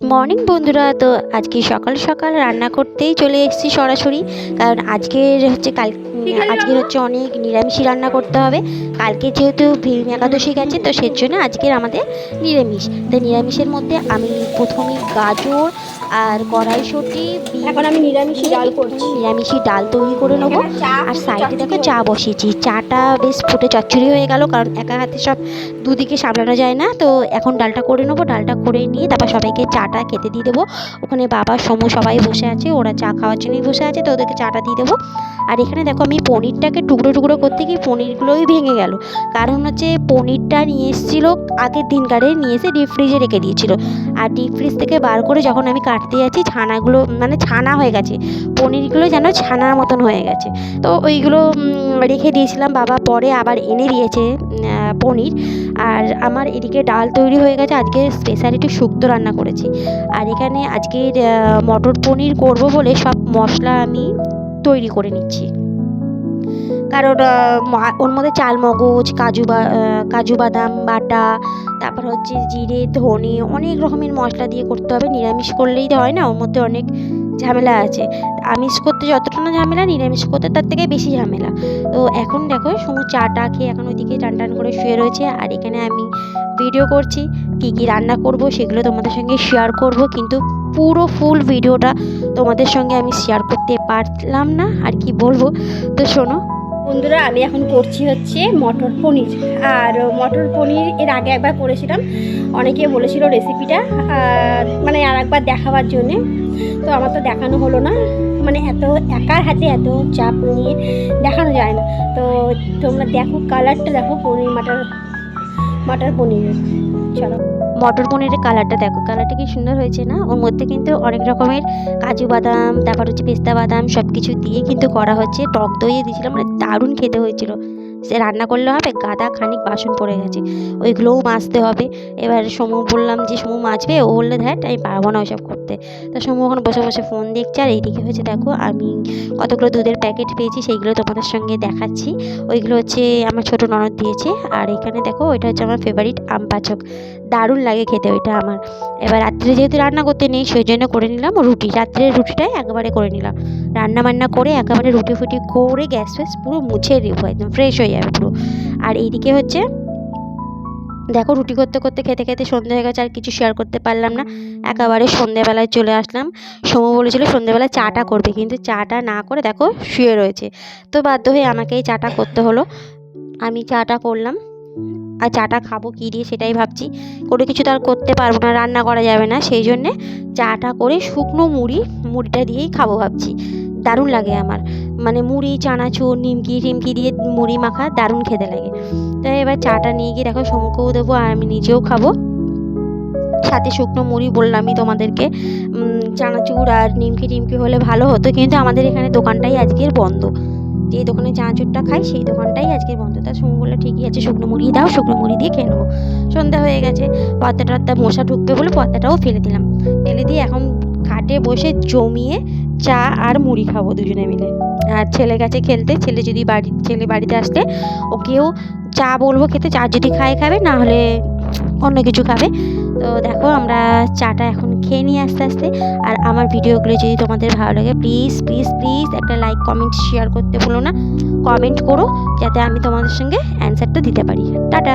Morning বন্ধুরা তো আজকে সকাল সকাল রান্না করতেই চলে এসেছি সরাসরি। কারণ আজকের হচ্ছে কাল আজকের হচ্ছে অনেক নিরামিষই রান্না করতে হবে। কালকে যেহেতু ভীম একাদশী গেছে তো সেজন্য আজকের আমাদের নিরামিষ। তো নিরামিষের মধ্যে আমি প্রথমে গাজর আর কড়াইশুঁটি এখন আমি নিরামিষই ডাল করছি। নিরামিষই ডাল তৈরি করে নেব। আর সাইডে দেখো চা বসিয়েছি। চাটা বেশ ফুটে চচ্চড়ি হয়ে গেল কারণ একা হাতে সব দুদিকে সামলানো যায় না। তো এখন ডালটা করে নেব ডালটা করে নিয়ে তারপর সবাইকে চাটা খেতে দিয়ে দেবো। ওখানে বাবা সমু সবাই বসে আছে ওরা চা খাওয়ার জন্যই বসে আছে তো ওদেরকে চাটা দিয়ে দেবো। আর এখানে দেখো আমি পনিরটাকে টুকরো টুকরো করতে গিয়ে পনিরগুলোই ভেঙে গেল। কারণ হচ্ছে পনিরটা নিয়ে এসেছিল আগের দিনকারে নিয়ে এসে ডিপ ফ্রিজে রেখে দিয়েছিল। আর ডিপ ফ্রিজ থেকে বার করে যখন আমি কাটতে যাচ্ছি, ছানাগুলো মানে ছানা হয়ে গেছে। পনিরগুলো যেন ছানার মতন হয়ে গেছে। তো ওইগুলো রেখে দিয়েছিলাম, বাবা পরে আবার এনে দিয়েছে পনির। আর আমার এদিকে ডাল তৈরি হয়ে গেছে, আজকে স্পেশাল একটু শুক্তো রান্না করেছি। আর এখানে আজকের মটর পনির করব বলে সব মশলা আমি তৈরি করে নিচ্ছি। কারণ ওর মধ্যে চাল মগজ কাজু বা কাজু বাদাম, বাটা, তারপর হচ্ছে জিরে, ধনে, অনেক রকমের মশলা দিয়ে করতে হবে। নিরামিষ করলেই তো হয় না, ওর মধ্যে অনেক ঝামেলা আছে। আমিষ করতে যতটা না ঝামেলা, নিরামিষ করতে তার থেকে বেশি ঝামেলা। তো এখন দেখো সমু চাটা খেয়ে এখন ওইদিকে টান টান করে শুয়ে রয়েছে। আর এখানে আমি ভিডিও করছি, কী কী রান্না করব সেগুলো তোমাদের সঙ্গে শেয়ার করব। কিন্তু পুরো ফুল ভিডিওটা তোমাদের সঙ্গে আমি শেয়ার করতে পারলাম না, আর কি বলব? তো শোনো। বন্ধুরা, আমি এখন করছি হচ্ছে মটর পনির। আর মটর পনির এর আগে একবার করেছিলাম। অনেকে বলেছিল রেসিপিটা মানে আর একবার দেখাবার জন্যে। তো আমার তো দেখানো হলো না। মানে এত একার হাতে এত চাপ নিয়ে দেখানো যায় না। তো তোমরা দেখো কালারটা দেখো পনির, মাটার মাটার পনিরের। চলো। মটর পনিরের কালারটা দেখো। কালারটা কি সুন্দর হয়েছে না? ওর মধ্যে কিন্তু অনেক রকমের কাজু বাদাম, তারপর হচ্ছে পেস্তা বাদাম সব কিছু দিয়ে কিন্তু করা হচ্ছে। টক দইয়ে দিয়েছিলাম মানে দারুণ খেতে হয়েছিল। সে রান্না করলে হবে, গাদা খানিক বাসন পড়ে গেছে। ওইগুলোও মাজতে হবে। এবার সমু বললাম যে, সমু মাজবে? ও বললে ধ্যাট আমি পারব না ওইসব করতে। তা সমু এখন বসে বসে ফোন দেখছে, আর এইদিকে হয়েছে, দেখো, আমি কতগুলো দুধের প্যাকেট পেয়েছি, সেইগুলো তোমাদের সঙ্গে দেখাচ্ছি। ওইগুলো হচ্ছে আমার ছোটো ননদ দিয়েছে, আর এখানে দেখো, ওইটা হচ্ছে আমার ফেভারিট আম পাচক। দারুণ লাগে খেতে ওইটা আমার। এবার রাত্রে যেহেতু রান্না করতে নেই, সেই জন্য করে নিলাম রুটি। রাত্রের রুটিটাই একবারে করে নিলাম। রান্না বান্না করে একেবারে রুটি ফুটি করে গ্যাস ফ্যাস পুরো মুছে রেখো একদম ফ্রেশ হয়ে যাবে পুরো। আর এইদিকে হচ্ছে, দেখো রুটি করতে করতে খেতে খেতে সন্ধে হয়ে গেছে, আর কিছু শেয়ার করতে পারলাম না। একেবারে সন্ধেবেলায় চলে আসলাম। সমু বলেছিল সন্ধেবেলায় চাটা করবে, কিন্তু চাটা না করে দেখো শুয়ে রয়েছে। তো বাধ্য হয়ে আমাকেই চাটা করতে হলো। আমি চাটা করলাম। আর চাটা খাব কী দিয়ে সেটাই ভাবছি। কোনো কিছু তো আর করতে পারব না, রান্না করা যাবে না। সেই জন্যে চাটা করে শুকনো মুড়ি, মুড়িটা দিয়েই খাব ভাবছি। দারুণ লাগে আমার। মানে মুড়ি, চানাচুর, নিমকি, টিমকি দিয়ে মুড়ি মাখা দারুণ খেতে লাগে। তাই এবার চাটা নিয়ে গিয়ে দেখো সমুখেও দেবো আর আমি নিজেও খাব। সাথে শুকনো মুড়ি বললামই তোমাদেরকে। চানাচুর আর নিমকি, টিমকি হলে ভালো হতো, কিন্তু আমাদের এখানে দোকানটাই আজকের বন্ধ। যে দোকানে চানাচুরটা খাই, সেই দোকানটাই আজকের বন্ধ। তা সমু বলল ঠিকই আছে, শুকনো মুড়ি দাও, শুকনো মুড়ি দিয়ে খেয়ে নেব। সন্ধ্যা হয়ে গেছে পর্দা মশা ঢুকবে বলে পর্দাটাও ফেলে দিলাম। ফেলে দিয়ে এখন খাটে বসে জমিয়ে চা আর মুড়ি খাব দুজনে মিলে। আর ছেলে গেছে খেলতে, ছেলে যদি বাড়ি, ছেলে বাড়িতে আসলে ওকেও চা বলব খেতে, চা যদি খায় খাবে, না হলে অন্য কিছু খাবে। তো দেখো আমরা চাটা এখন খেয়ে নিই আস্তে আস্তে। আর আমার ভিডিওগুলো যদি তোমাদের ভালো লাগে প্লিজ প্লিজ প্লিজ একটা লাইক কমেন্ট শেয়ার করতে ভুলো না। কমেন্ট করো, যাতে আমি তোমাদের সঙ্গে অ্যান্সারটা দিতে পারি। টাটা!